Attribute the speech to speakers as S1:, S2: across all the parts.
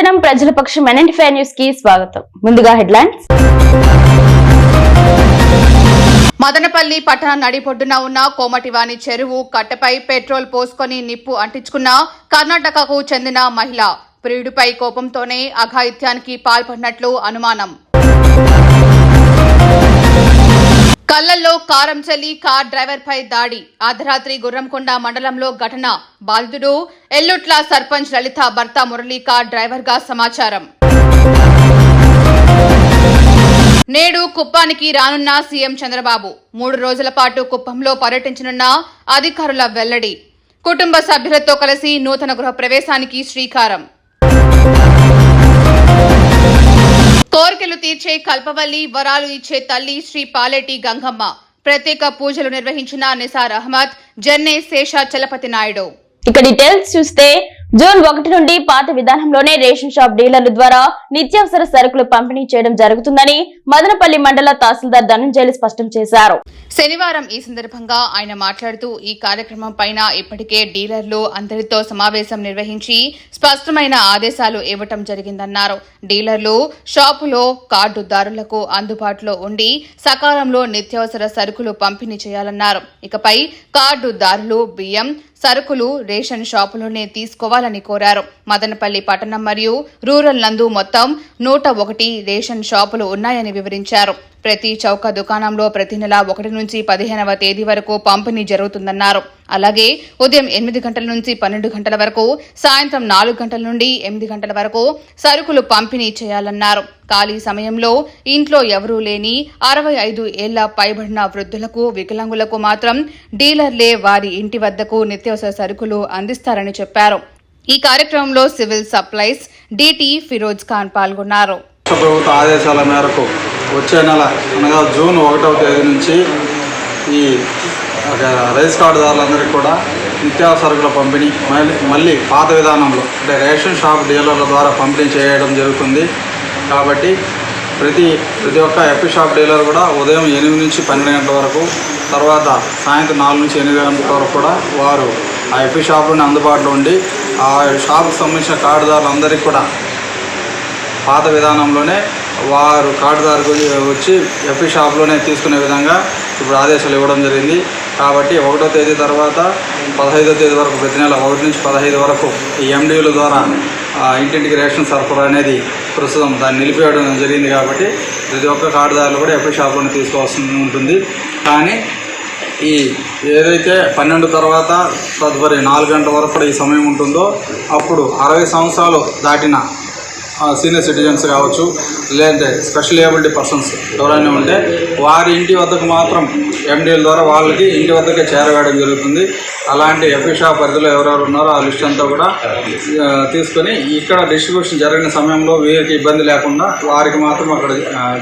S1: ప్రతిక్షణం ప్రజల పక్షం ఎన్ఎన్టీ న్యూస్కి స్వాగతం. ముందుగా హెడ్లైన్స్.
S2: మదనపల్లి పట్టణ నడిపొడ్డున ఉన్న కోమటివాణి చెరువు కట్టపై పెట్రోల్ పోసుకొని నిప్పు అంటించుకున్న కర్ణాటకకు చెందిన మహిళ. ప్రియుడిపై కోపంతోనే అఘాయిత్యానికి పాల్పడినట్లు అనుమానం. కళ్ళల్లో కారం చల్లి కార్ డ్రైవర్పై దాడి. అర్ధరాత్రి గుర్రంకొండ మండలంలో ఘటన. బాధితుడు ఎల్లుట్ల సర్పంచ్ లలిత భర్త మురళీ కార్ డ్రైవర్గా సమాచారం. నేడు కుప్పానికి రానున్న సీఎం చంద్రబాబు. మూడు రోజుల పాటు కుప్పంలో పర్యటించనున్న అధికారుల వెల్లడి. కుటుంబ సభ్యులతో కలిసి నూతన గృహ ప్రవేశానికి శ్రీకారం. కోరికలు తీర్చే కల్పవల్లి వరాలు ఇచ్చే తల్లి శ్రీ పాలెటి గంగమ్మ. ప్రత్యేక పూజలు నిర్వహించిన నిసార్ అహ్మద్ జర్నే శేష చలపతి నాయుడు.
S1: ఇక డీటెయిల్స్ చూస్తే జూన్ ఒకటి నుండి పాత విధానంలోనే రేషన్ షాప్ డీలర్ల ద్వారా నిత్యావసర సరుకులు పంపిణీ చేయడం జరుగుతుందని మదనపల్లి మండల తహసీల్దార్ ధనంజయలు స్పష్టం చేశారు.
S2: శనివారం ఈ సందర్భంగా ఆయన మాట్లాడుతూ ఈ కార్యక్రమం పైన ఇప్పటికే డీలర్లు అందరితో సమావేశం నిర్వహించి స్పష్టమైన ఆదేశాలు ఇవ్వటం జరిగిందన్నారు. డీలర్లు షాపులో కార్డుదారులకు అందుబాటులో ఉండి సకాలంలో నిత్యావసర సరుకులు పంపిణీ చేయాలన్నారు. ఇకపై కార్డుదారులు బియ్యం సరుకులు రేషన్ షాపులోనే తీసుకోవాలని కోరారు. మదనపల్లి పట్టణం మరియు రూరల్ నందు మొత్తం నూట ఒకటి రేషన్ షాపులు ఉన్నాయని వివరించారు. ప్రతి చౌక దుకాణంలో ప్రతి నెల ఒకటి నుంచి పదిహేనవ తేదీ వరకు పంపిణీ జరుగుతుందన్నారు. అలాగే ఉదయం ఎనిమిది గంటల నుంచి పన్నెండు గంటల వరకు సాయంత్రం నాలుగు గంటల నుండి ఎనిమిది గంటల వరకు సరుకులు పంపిణీ చేయాలన్నారు. ఖాళీ సమయంలో ఇంట్లో ఎవరూ లేని అరవై ఐదు ఏళ్ళ పైబడిన వృద్ధులకు వికలాంగులకు మాత్రం డీలర్లే వారి ఇంటి వద్దకు నిత్యావసర సరుకులు అందిస్తారని చెప్పారు. ఈ కార్యక్రమంలో civil supplies DT Firoz Khan పాల్గొన్నారు.
S3: ప్రభుత్వ ఆదేశాల మేరకు వచ్చే నెల అనగా జూన్ ఒకటవ తేదీ నుంచి ఈ ఒక రైస్ కార్డుదారులందరికీ కూడా నిత్యావసరకుల పంపిణీ మళ్ళీ మళ్ళీ పాత విధానంలో అంటే రేషన్ షాప్ డీలర్ల ద్వారా పంపిణీ చేయడం జరుగుతుంది. కాబట్టి ప్రతి ప్రతి ఒక్క ఎఫ్ షాప్ డీలర్ కూడా ఉదయం ఎనిమిది నుంచి పన్నెండు గంటల వరకు తర్వాత సాయంత్రం నాలుగు నుంచి ఎనిమిది గంటల వరకు కూడా వారు ఆ ఎఫ్ షాప్లోనే అందుబాటులో ఉండి ఆ షాప్కి సంబంధించిన కార్డుదారులందరికీ కూడా పాత విధానంలోనే వారు కార్డుదారుకు వచ్చి ఎఫ్ఈ షాప్లోనే తీసుకునే విధంగా ఇప్పుడు ఆదేశాలు ఇవ్వడం జరిగింది. కాబట్టి ఒకటో తేదీ తర్వాత పదహైదో తేదీ వరకు ప్రతి నెల ఒకటి నుంచి పదహైదు వరకు ఈ ఎండిల ద్వారా ఇంటింటికి రేషన్ సరఫరా అనేది ప్రస్తుతం దాన్ని నిలిపివేయడం జరిగింది కాబట్టి ప్రతి ఒక్క కార్డుదారులు కూడా ఎఫ్ఈ షాప్లోనే తీసుకోవాల్సి ఉంటుంది. కానీ ఈ ఏదైతే పన్నెండు తర్వాత తదుపరి నాలుగు గంటల వరకు కూడా ఈ సమయం ఉంటుందో అప్పుడు అరవై సంవత్సరాలు దాటిన సీనియర్ సిటిజన్స్ కావచ్చు లేదంటే స్పెషల్ ఏబిలిటీ పర్సన్స్ ఎవరైనా ఉంటే వారి ఇంటి వద్దకు మాత్రం ఎండిఎల్ ద్వారా వాళ్ళకి ఇంటి వద్దకే చేరవేయడం జరుగుతుంది. అలాంటి ఎఫ్ఈ షాప్ పరిధిలో ఎవరెవరు ఉన్నారో ఆ లిస్ట్ అంతా కూడా తీసుకొని ఇక్కడ డిస్ట్రిబ్యూషన్ జరిగిన సమయంలో వీరికి ఇబ్బంది లేకుండా వారికి మాత్రం అక్కడ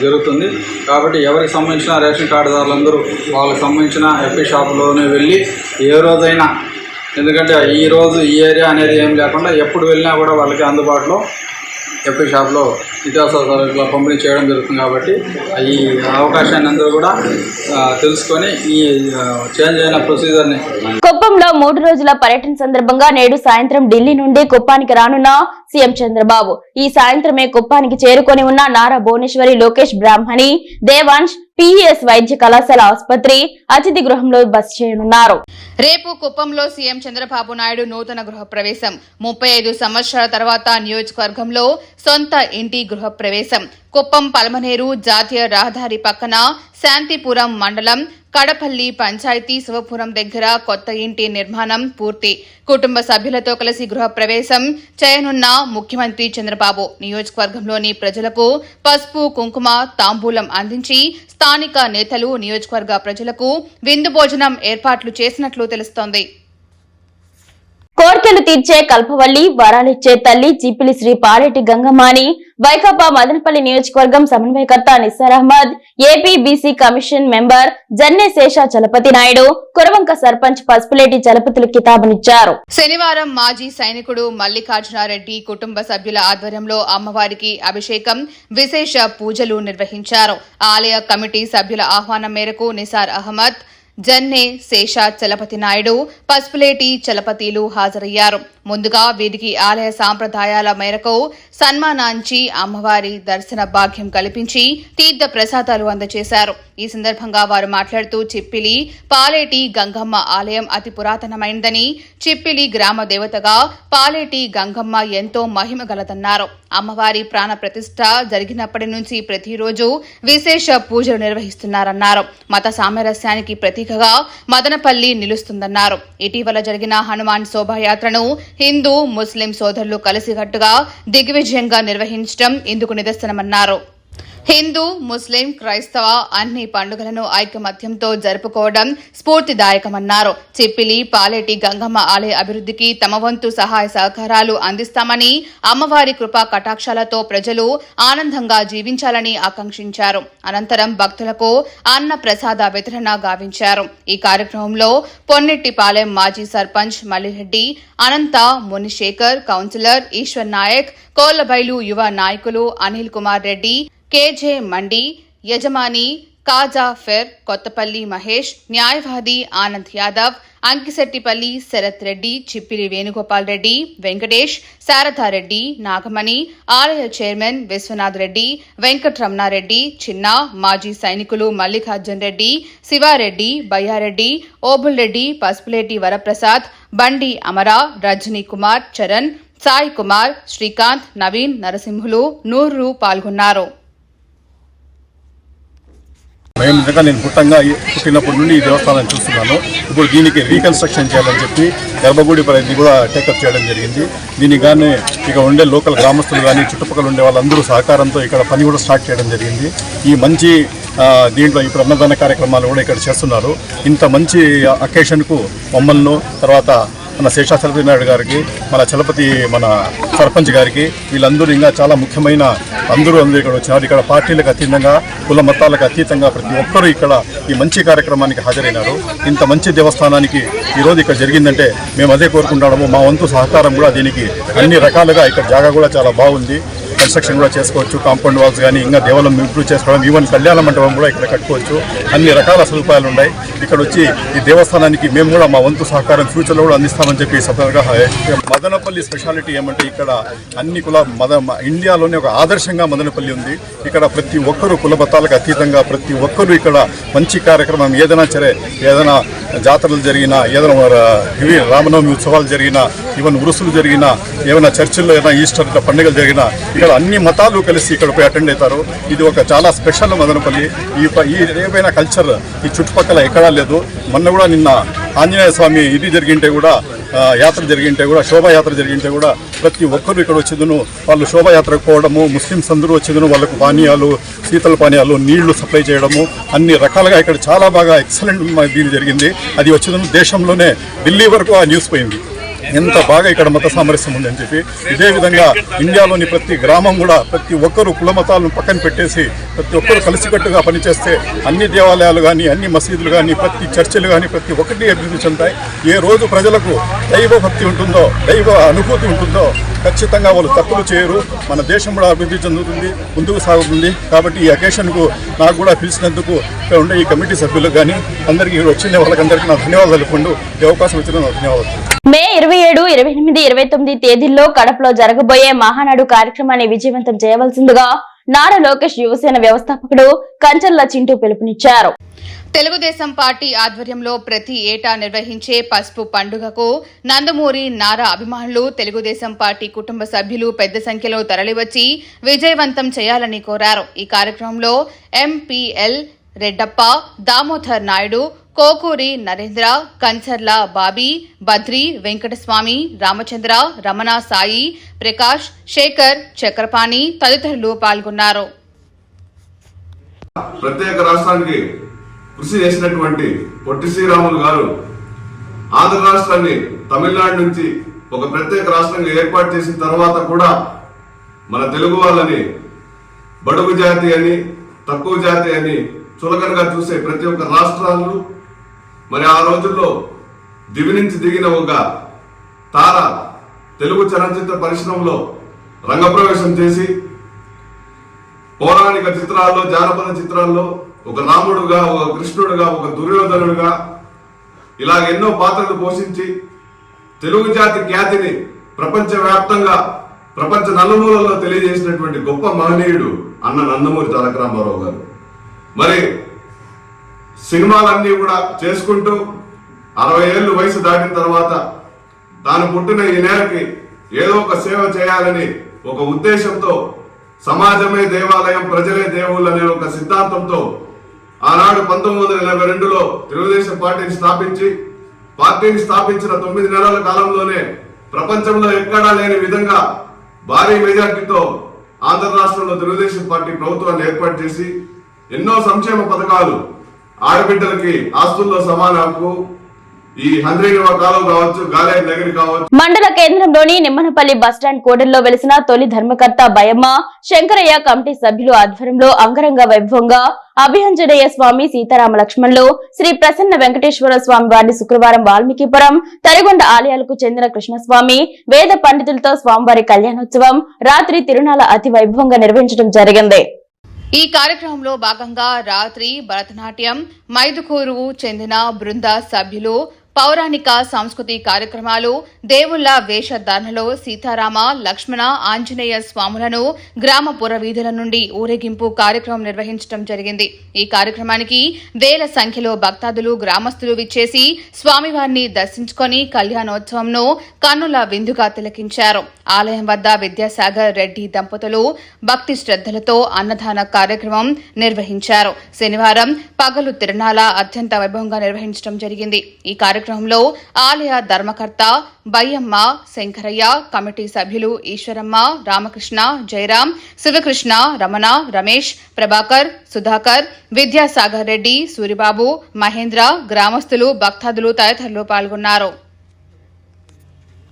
S3: జరుగుతుంది. కాబట్టి ఎవరికి సంబంధించిన రేషన్ కార్డుదారులందరూ వాళ్ళకి సంబంధించిన ఎఫీ షాప్లోనే వెళ్ళి ఏ రోజైనా ఎందుకంటే ఈ రోజు ఈ ఏరియా అనేది ఏం లేకుండా ఎప్పుడు వెళ్ళినా కూడా వాళ్ళకి అందుబాటులో ఎఫ్ఐ షాప్లో నిత్యావసర సరుకుల పంపిణీ చేయడం జరుగుతుంది కాబట్టి ఈ అవకాశాన్ని అందరూ కూడా తెలుసుకొని ఈ చేంజ్ అయిన ప్రొసీజర్ని
S1: కుప్పంలో మూడు రోజుల పర్యటన సందర్భంగా నేడు సాయంత్రం ఢిల్లీ నుండి కుప్పానికి రానున్న సీఎం చంద్రబాబు. ఈ సాయంత్రమే కుప్పానికి చేరుకొని ఉన్న నారా భువనేశ్వరి లోకేష్ బ్రాహ్మణి దేవాంశ్ పిఎస్ వైద్య కళాశాల ఆసుపత్రి అతిథి గృహంలో బస చేయనున్నారు.
S2: రేపు కుప్పంలో సీఎం చంద్రబాబు నాయుడు నూతన గృహ ప్రవేశం. ముప్పై ఐదు సంవత్సరాల తర్వాత నియోజకవర్గంలో సొంత ఇంటి గృహ ప్రవేశం. కుప్పం పలమనేరు జాతీయ రహదారి పక్కన శాంతిపురం మండలం కడపల్లి పంచాయతీ శివపురం దగ్గర కొత్త ఇంటి నిర్మాణం పూర్తి. కుటుంబ సభ్యులతో కలిసి గృహ ప్రవేశం చేయనున్న ముఖ్యమంత్రి చంద్రబాబు. నియోజకవర్గంలోని ప్రజలకు పసుపు కుంకుమ తాంబూలం అందించి స్థానిక నేతలు నియోజకవర్గ ప్రజలకు విందు భోజనం ఏర్పాట్లు చేసినట్లు తెలుస్తోంది.
S1: కోర్కెలు తీర్చే కల్పవల్లి వరాలిచ్చే తల్లి చిప్పిలి శ్రీ పాలెటి గంగమాని వైకాపా మదనపల్లి నియోజకవర్గం సమన్వయకర్త Nissar Ahmed APBC commission member Janne Sesha Chalapathi Naidu Kuravanka sarpanch Pasupuleti Chalapathulu కితాబునిచ్చారు.
S2: శనివారం మాజీ సైనికుడు మల్లికార్జునారెడ్డి కుటుంబ సభ్యుల ఆధ్వర్యంలో అమ్మవారికి అభిషేకం విశేష పూజలు నిర్వహించారు. ఆలయ కమిటీ సభ్యుల ఆహ్వానం మేరకు నిసార్ అహ్మద్ జన్నే శేష చలపతి నాయుడు పసుపులేటి చలపతిలు హాజరయ్యారు. ముందుగా వీరికి ఆలయ సాంప్రదాయాల మేరకు సన్మానాంచి అమ్మవారి దర్శన భాగ్యం కల్పించి తీర్థ ప్రసాదాలు అందజేశారు ఈ సందర్భంగా వారు మాట్లాడుతూ చిప్పిలి పాలేటి గంగమ్మ ఆలయం అతి పురాతనమైనదని చిప్పిలి గ్రామ దేవతగా పాలేటి గంగమ్మ ఎంతో మహిమ గలదన్నారు. అమ్మవారి ప్రాణ ప్రతిష్ట జరిగినప్పటి నుంచి ప్రతిరోజు విశేష పూజలు నిర్వహిస్తున్నారన్నారు. మత సామరస్యానికి ప్రతీకగా మదనపల్లి నిలుస్తుందన్నారు. ఇటీవల జరిగిన హనుమాన్ శోభాయాత్రను హిందూ ముస్లిం సోదరులు కలిసికట్టుగా దిగ్విజయంగా నిర్వహించడం ఇందుకు నిదర్శనమన్నారు. హిందూ ముస్లిం క్రైస్తవ అన్ని పండుగలను ఐకమత్యంతో జరుపుకోవడం స్ఫూర్తిదాయకమన్నారు. చిప్పిలి పాలేటి గంగమ్మ ఆలయ అభివృద్ధికి తమ వంతు సహాయ సహకారాలు అందిస్తామని అమ్మవారి కృపా కటాక్షాలతో ప్రజలు ఆనందంగా జీవించాలని ఆకాంక్షించారు. అనంతరం భక్తులకు అన్న ప్రసాద వితరణ గావించారు. ఈ కార్యక్రమంలో పొన్నెట్టిపాలెం మాజీ సర్పంచ్ మల్లిరెడ్డి అనంత మునిశేఖర్ కౌన్సిలర్ ఈశ్వర్ నాయక్ కోళ్ళబైలు యువ నాయకులు అనిల్ కుమార్ రెడ్డి కేజే మండి యజమాని కాజా ఫెర్ కొత్తపల్లి మహేష్ న్యాయవాది ఆనంద్ యాదవ్ అంకిశెట్టిపల్లి శరత్ రెడ్డి చిప్పిలి వేణుగోపాల్ రెడ్డి వెంకటేష్ శారదారెడ్డి నాగమణి ఆలయ చైర్మన్ విశ్వనాథ్ రెడ్డి వెంకటరమణారెడ్డి చిన్న మాజీ సైనికులు మల్లికార్జున్ రెడ్డి శివారెడ్డి బయ్యారెడ్డి ఓబుల్రెడ్డి పసుపులేటి వరప్రసాద్ బండి అమర రజనీ కుమార్ చరణ్ సాయి కుమార్ శ్రీకాంత్ నవీన్ నరసింహులు నూర్రు పాల్గొన్నారు.
S4: భయం నిజంగా నేను పుట్టంగా ఈ- పుట్టినప్పటి నుండి ఈ దేవస్థానాన్ని చూస్తున్నాను. ఇప్పుడు దీనికి రీకన్స్ట్రక్షన్ చేయాలని చెప్పి గర్భగుడి పరిధి కూడా టేకప్ చేయడం జరిగింది. దీనికి కానీ ఇక ఉండే లోకల్ గ్రామస్తులు కానీ చుట్టుపక్కల ఉండే వాళ్ళందరూ సహకారంతో ఇక్కడ పని కూడా స్టార్ట్ చేయడం జరిగింది. ఈ మంచి దీంట్లో ఇప్పుడు అన్నదాన కార్యక్రమాలు కూడా ఇక్కడ చేస్తున్నారు. ఇంత మంచి అకేషన్కు మమ్మల్ని తర్వాత మన శేషాచలపతి నాయుడు గారికి మన చలపతి మన సర్పంచ్ గారికి వీళ్ళందరూ ఇంకా చాలా ముఖ్యమైన అందరూ అందరూ ఇక్కడ వచ్చినారు. ఇక్కడ పార్టీలకు అతీతంగా కుల మతాలకు అతీతంగా ప్రతి ఒక్కరూ ఇక్కడ ఈ మంచి కార్యక్రమానికి హాజరైనారు. ఇంత మంచి దేవస్థానానికి ఈరోజు ఇక్కడ జరిగిందంటే మేము అదే కోరుకుంటాము మా వంతు సహకారం కూడా దీనికి అన్ని రకాలుగా ఇక్కడ జాగా కూడా చాలా బాగుంది. కన్స్ట్రక్షన్ కూడా చేసుకోవచ్చు కాంపౌండ్ వాల్స్ కానీ ఇంకా దేవాలయం ఇంప్రూవ్ చేసుకోవడం ఈవెన్ కళ్యాణ మండపం కూడా ఇక్కడ కట్టుకోవచ్చు. అన్ని రకాల సదుపాయాలు ఉన్నాయి. ఇక్కడ వచ్చి ఈ దేవస్థానానికి మేము కూడా మా వంతు సహకారం ఫ్యూచర్లో కూడా అందిస్తామని చెప్పి సభగా మదనపల్లి స్పెషాలిటీ ఏమంటే ఇక్కడ అన్ని కుల మద మ- ఇండియాలోనే ఒక ఆదర్శంగా మదనపల్లి ఉంది. ఇక్కడ ప్రతి ఒక్కరూ కులబత్తాలకు అతీతంగా ప్రతి ఒక్కరూ ఇక్కడ మంచి కార్యక్రమం ఏదైనా సరే ఏదైనా జాతరలు జరిగినా ఏదైనా ఇవి రామనవమి ఉత్సవాలు జరిగినా ఈవెన్ ఉరుసులు జరిగినా ఏమైనా చర్చిల్లో ఏదైనా ఈస్టర్ పండుగలు జరిగినా ఇక్కడ అన్ని మతాలు కలిసి ఇక్కడ పోయి అటెండ్ అవుతారు. ఇది ఒక చాలా స్పెషల్ మదనపల్లి. ఈ ఈ ఏమైనా కల్చర్ ఈ చుట్టుపక్కల ఎక్కడా లేదు. మొన్న కూడా నిన్న ఆంజనేయ స్వామి ఇది జరిగింటే కూడా యాత్ర జరిగింటే కూడా శోభాయాత్ర జరిగింటే కూడా ప్రతి ఒక్కరు ఇక్కడ వచ్చేదను. వాళ్ళు శోభాయాత్రకు పోవడము ముస్లిమ్స్ అందరూ వచ్చేదను. వాళ్ళకు పానీయాలు శీతల పానీయాలు నీళ్ళు సప్లై చేయడము అన్ని రకాలుగా ఇక్కడ చాలా బాగా ఎక్సలెంట్ దీని జరిగింది. అది వచ్చేదను దేశంలోనే ఢిల్లీ వరకు ఆ న్యూస్ పోయింది. ఎంత బాగా ఇక్కడ మత సామరస్యం ఉందని చెప్పి ఇదే విధంగా ఇండియాలోని ప్రతి గ్రామం కూడా ప్రతి ఒక్కరు కుల మతాలను పక్కన పెట్టేసి ప్రతి ఒక్కరు కలిసికట్టుగా పనిచేస్తే అన్ని దేవాలయాలు కానీ అన్ని మసీదులు కానీ ప్రతి చర్చిలు కానీ ప్రతి ఒక్కటి అభివృద్ధి చెందాయి ఏ రోజు ప్రజలకు దైవ భక్తి ఉంటుందో దైవ అనుభూతి ఉంటుందో ఖచ్చితంగా వాళ్ళు తప్పులు చేయరు. మన దేశం కూడా అభివృద్ధి చెందుతుంది ముందుకు సాగుతుంది. కాబట్టి ఈ అకేషన్కు నాకు కూడా పిలిచినందుకు ఇక్కడ ఉండే ఈ కమిటీ సభ్యులకు కానీ అందరికీ వచ్చిన వాళ్ళకందరికీ నా ధన్యవాదాలు తెలుపుకుంటూ ఈ అవకాశం ఇచ్చిన ధన్యవాదాలు.
S1: మే ఇరవై ఏడు ఇరవై ఎనిమిది ఇరవై తొమ్మిది తేదీల్లో కడపలో జరగబోయే మహానాడు కార్యక్రమాన్ని విజయవంతం చేయవలసిందిగా నారా లోకేష్ యువసేన వ్యవస్థాపకుడు కంచర్ల చింటూ పిలుపునిచ్చారు.
S2: తెలుగుదేశం పార్టీ ఆధ్వర్యంలో ప్రతి ఏటా నిర్వహించే పసుపు పండుగకు నందమూరి నారా అభిమానులు తెలుగుదేశం పార్టీ కుటుంబ సభ్యులు పెద్ద సంఖ్యలో తరలివచ్చి విజయవంతం చేయాలని కోరారు. ఈ కార్యక్రమంలో ఎంపీఎల్ రెడ్డప్ప దామోదర్ నాయుడు కోకూరి నరేంద్ర కంచర్ల బాబీ బద్రి వెంకటస్వామి రామచంద్ర రమణ సాయి ప్రకాష్ శేఖర్ చక్రపాణి తదితరులు పాల్గొన్నారు.
S5: ప్రత్యేక రాష్ట్రానికి కృషి చేసినటువంటి పొట్టి శ్రీరాములు గారు ఆంధ్ర రాష్ట్రాన్ని తమిళనాడు నుంచి ఒక ప్రత్యేక రాష్ట్రంగా ఏర్పాటు చేసిన తర్వాత కూడా మన తెలుగు వాళ్ళని బడుగు జాతి అని తక్కువ జాతి అని చులకనగా చూసే ప్రతి ఒక్క రాష్ట్రాలు మరి ఆ రోజుల్లో దివి నుంచి దిగిన ఒక తార తెలుగు చలనచిత్ర పరిశ్రమలో రంగప్రవేశం చేసి పౌరాణిక చిత్రాల్లో జానపద చిత్రాల్లో ఒక రాముడుగా ఒక కృష్ణుడుగా ఒక దుర్యోధనుడుగా ఇలాగ ఎన్నో పాత్రలు పోషించి తెలుగు జాతి ఖ్యాతిని ప్రపంచవ్యాప్తంగా ప్రపంచ నలుమూలల్లో తెలియజేసినటువంటి గొప్ప మహనీయుడు అన్న నందమూరి తారక రామారావు గారు. మరి సినిమాలన్నీ కూడా చేసుకుంటూ అరవై ఏళ్ళు వయసు దాటిన తర్వాత తాను పుట్టిన ఈ నేలకి ఏదో ఒక సేవ చేయాలని ఒక ఉద్దేశంతో సమాజమే దేవాలయం ప్రజలే దేవుళ్ళు అనే ఒక సిద్ధాంతంతో ఆనాడు పంతొమ్మిది వందల ఎనభై రెండులో తెలుగుదేశం పార్టీని స్థాపించి పార్టీని స్థాపించిన తొమ్మిది నెలల కాలంలోనే ప్రపంచంలో ఎక్కడా లేని విధంగా భారీ మెజార్టీతో ఆంధ్ర రాష్ట్రంలో తెలుగుదేశం పార్టీ ప్రభుత్వాన్ని ఏర్పాటు చేసి ఎన్నో సంక్షేమ పథకాలు ఆడబిడ్డలకి ఆస్తుల్లో సమాన హక్కు ఈ కావచ్చు కావచ్చు.
S1: మండల కేంద్రంలోని నిమ్మనపల్లి బస్టాండ్ కోడల్లో వెలిసిన తొలి ధర్మకర్త బయమ్మ శంకరయ్య కమిటీ సభ్యులు ఆధ్వర్యంలో అంగరంగ వైభవంగా అభిహంజనేయ స్వామి సీతారామ లక్ష్మణులు శ్రీ ప్రసన్న వెంకటేశ్వర స్వామి వారిని శుక్రవారం వాల్మీకిపురం తరిగొండ ఆలయాలకు చెందిన కృష్ణస్వామి వేద పండితులతో స్వామివారి కళ్యాణోత్సవం రాత్రి తిరునాల అతి వైభవంగా నిర్వహించడం జరిగింది.
S2: ఈ కార్యక్రమంలో భాగంగా రాత్రి భరతనాట్యం మైదుకూరు చెందిన బృంద సభ్యులు పౌరాణిక సంస్కృతి కార్యక్రమాలు దేవుళ్ళ వేషధారణలో సీతారామ లక్ష్మణ ఆంజనేయ స్వాములను గ్రామ పురవీధుల నుండి ఊరేగింపు కార్యక్రమం నిర్వహించడం జరిగింది. ఈ కార్యక్రమానికి వేల సంఖ్యలో భక్తాదులు గ్రామస్తులు విచ్చేసి స్వామివారిని దర్శించుకొని కళ్యాణోత్సవంను కన్నుల విందుగా తిలకించారు. ఆలయం వద్ద విద్యాసాగర్ రెడ్డి దంపతులు భక్తి శ్రద్ధలతో అన్నదాన కార్యక్రమం నిర్వహించారు. శనివారం పగలు తిరునాల అత్యంత వైభవంగా నిర్వహించడం జరిగింది. ఈ కార్యక్రమం కార్యక్రమంలో ఆలయ ధర్మకర్త బయ్యమ్మ శంకరయ్య కమిటీ సభ్యులు ఈశ్వరమ్మ రామకృష్ణ జయరాం శివకృష్ణ రమణ రమేష్ ప్రభాకర్ సుధాకర్ విద్యాసాగర్ రెడ్డి సూరిబాబు మహేంద్ర గ్రామస్తులు భక్తాదులు తదితరులు పాల్గొన్నారు.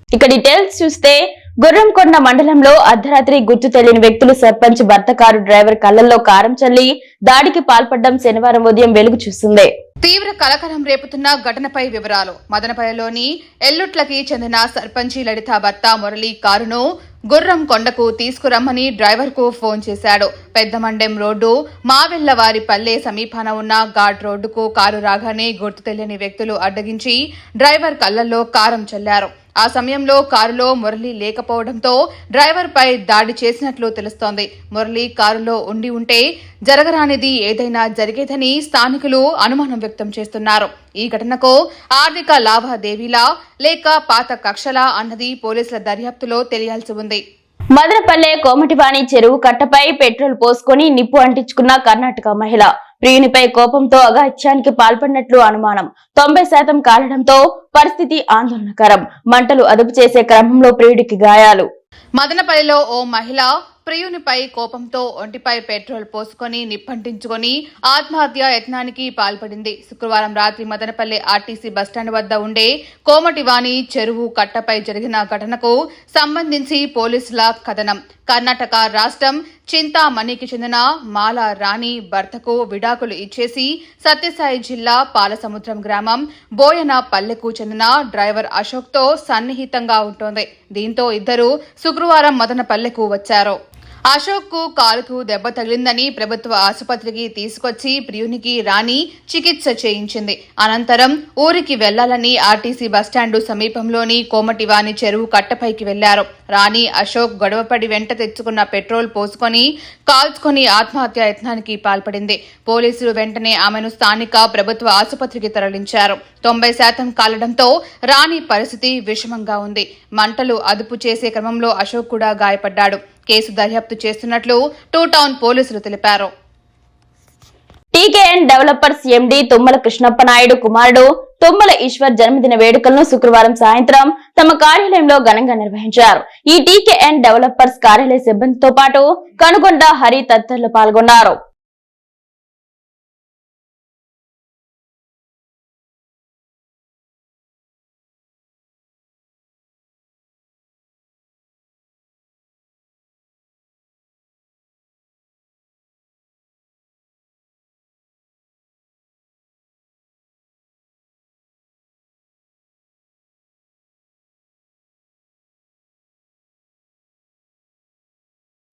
S1: ఇక డీటెయిల్స్ చూస్తే గుర్రంకొండ మండలంలో అర్ధరాత్రి గుర్తు తెలియని వ్యక్తులు సర్పంచ్ భర్త కారు డ్రైవర్ కళ్ళల్లో కారం చల్లి దాడికి పాల్పడడం శనివారం ఉదయం వెలుగు చూసింది
S2: తీవ్ర కలకలం రేపుతున్న ఘటనపై వివరాలు. మదనపల్లిలోని ఎల్లుట్లకి చెందిన సర్పంచి లలిత భర్త మురళి కారును గుర్రం కొండకు తీసుకురమ్మని డ్రైవర్కు ఫోన్ చేశాడు. పెద్దమండెం రోడ్డు మావెల్లవారిపల్లె సమీపాన ఉన్న ఘాట్ రోడ్డుకు కారు రాగానే గుర్తు తెలియని వ్యక్తులు అడ్డగించి డ్రైవర్ కళ్ళల్లో కారం చల్లారు. ఆ సమయంలో కారులో మురళి లేకపోవడంతో డ్రైవర్పై దాడి చేసినట్లు తెలుస్తోంది. మురళి కారులో ఉండి ఉంటే జరగరానిది ఏదైనా జరిగేదని స్థానికులు అనుమానం వ్యక్తం చేస్తున్నారు. ఈ ఘటనకు ఆర్థిక లావాదేవీలా లేక పాత కక్షలా అన్నది పోలీసుల దర్యాప్తులో తెలియాల్సి ఉంది.
S1: మదనపల్లె కోమటివాణి చెరువు కట్టపై పెట్రోల్ పోసుకొని నిప్పు అంటించుకున్న కర్ణాటక మహిళ. ప్రియునిపై కోపంతో అఘాయిత్యానికి పాల్పడినట్లు అనుమానం. తొంభై శాతం కాలడంతో పరిస్థితి ఆందోళనకరం. మంటలు అదుపు చేసే క్రమంలో ప్రియుడికి గాయాలు.
S2: మదనపల్లిలో ఓ మహిళ ప్రియునిపై కోపంతో ఒంటిపై పెట్రోల్ పోసుకొని నిప్పంటించుకొని ఆత్మహత్య యత్నానికి పాల్పడింది. శుక్రవారం రాత్రి మదనపల్లి ఆర్టీసీ బస్టాండ్ వద్ద ఉండే కోమటివాణి చెరువు కట్టపై జరిగిన ఘటనకు సంబంధించి పోలీసుల కథనం. కర్ణాటక రాష్ట్రం చింతామణికి చెందిన మాల రాణి భర్తకు విడాకులు ఇచ్చేసి సత్యసాయి జిల్లా పాలసముద్రం గ్రామం బోయన పల్లెకు చెందిన డ్రైవర్ అశోక్తో సన్నిహితంగా ఉంటోంది. దీంతో ఇద్దరు శుక్రవారం మదనపల్లెకు వచ్చారు. అశోక్కు కాలుకు దెబ్బ తగిలిందని ప్రభుత్వ ఆసుపత్రికి తీసుకొచ్చి ప్రియునికి రాణి చికిత్స చేయించింది. అనంతరం ఊరికి వెళ్ళాలని ఆర్టీసీ బస్టాండు సమీపంలోని కోమటివాని చెరువు కట్టపైకి వెళ్ళారు. రాణి అశోక్ గొడవపడి వెంట తెచ్చుకున్న పెట్రోల్ పోసుకొని కాల్చుకొని ఆత్మహత్య యత్నానికి పాల్పడింది. పోలీసులు వెంటనే ఆమెను స్థానిక ప్రభుత్వ ఆసుపత్రికి తరలించారు. తొంభై శాతం కాలడంతో రాణి పరిస్థితి విషమంగా ఉంది. మంటలు అదుపు చేసే క్రమంలో అశోక్ కూడా గాయపడ్డాడు. కేసు దర్యాప్తు చేస్తున్నట్లు టూ టౌన్ పోలీసులు తెలిపారు.
S1: TKN developers MD Thummala Krishnappa Naidu కుమారుడు తుమ్మల ఈశ్వర్ జన్మదిన వేడుకలను శుక్రవారం సాయంత్రం తమ కార్యాలయంలో ఘనంగా నిర్వహించారు. ఈ టీకేఎన్ డెవలపర్స్ కార్యాలయ సిబ్బందితో పాటు కనుగొండ హరి తదితరులు పాల్గొన్నారు.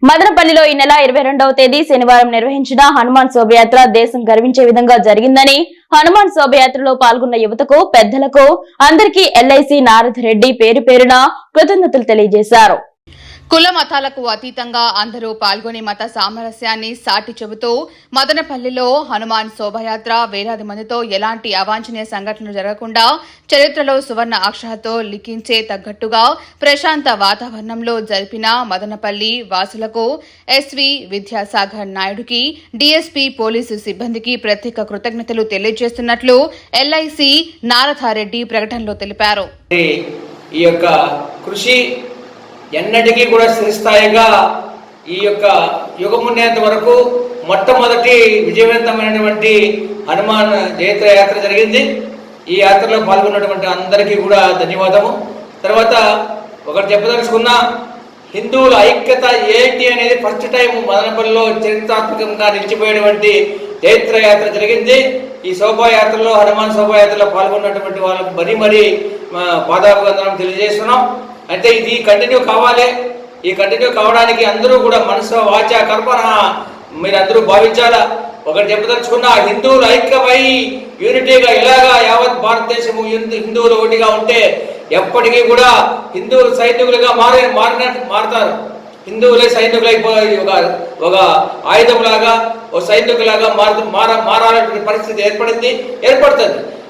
S1: మదనపల్లిలో ఈ నెల ఇరవై రెండవ తేదీ శనివారం నిర్వహించిన హనుమాన్ శోభయాత్ర దేశం గర్వించే విధంగా జరిగిందని హనుమాన్ శోభయాత్రలో పాల్గొన్న యువతకు పెద్దలకు అందరికీ ఎల్ఐసి నారద్ రెడ్డి పేరు పేరున కృతజ్ఞతలు తెలియజేశారు.
S2: కుల మతాలకు అతీతంగా అందరూ పాల్గొని మత సామరస్యాన్ని సాటి చెబుతూ మదనపల్లిలో హనుమాన్ శోభయాత్ర వేలాది మందితో ఎలాంటి అవాంఛనీయ సంఘటనలు జరగకుండా చరిత్రలో సువర్ణ అక్షరాలతో లిఖించే తగ్గట్టుగా ప్రశాంత వాతావరణంలో జరిపిన మదనపల్లి వాసులకు ఎస్వి విద్యాసాగర్ నాయుడుకి డీఎస్పీ పోలీసు సిబ్బందికి ప్రత్యేక కృతజ్ఞతలు తెలియజేస్తున్నట్లు ఎల్ఐసి నారథారెడ్డి ప్రకటనలో తెలిపారు.
S6: ఈ యొక్క కృషి ఎన్నటికీ కూడా స్థిరస్థాయిగా ఈ యొక్క యుగమున్నేంత వరకు మొట్టమొదటి విజయవంతమైనటువంటి హనుమాన్ జయత్ర యాత్ర జరిగింది. ఈ యాత్రలో పాల్గొన్నటువంటి అందరికీ కూడా ధన్యవాదము. తర్వాత ఒకటి చెప్పదలుచుకున్నా హిందువుల ఐక్యత ఏంటి అనేది ఫస్ట్ టైం మదనపల్లిలో చరిత్రాత్మకంగా నిలిచిపోయినటువంటి జైత్ర యాత్ర జరిగింది. ఈ శోభాయాత్రలో హనుమాన్ శోభాయాత్రలో పాల్గొన్నటువంటి వాళ్ళకు మరీ మరీ పాదాభివందనం తెలియజేస్తున్నాం. అయితే ఇది కంటిన్యూ కావాలి. ఈ కంటిన్యూ కావడానికి అందరూ కూడా మనసు వాచ కల్పన మీరందరూ భావించాలా? ఒకటి చెప్పదలుచుకున్న హిందువులు ఐక్యమై యూనిటీగా ఇలాగా యావత్ భారతదేశము హిందువులు ఒకటిగా ఉంటే ఎప్పటికీ కూడా హిందువులు సైనికులుగా మారే మారిన మారుతారు. హిందువులే సైనికులైపోయి ఒక ఒక ఆయుధంలాగా ఒక సైనికులాగా మారు మార మారాలనే పరిస్థితి ఏర్పడింది ఏర్పడుతుంది.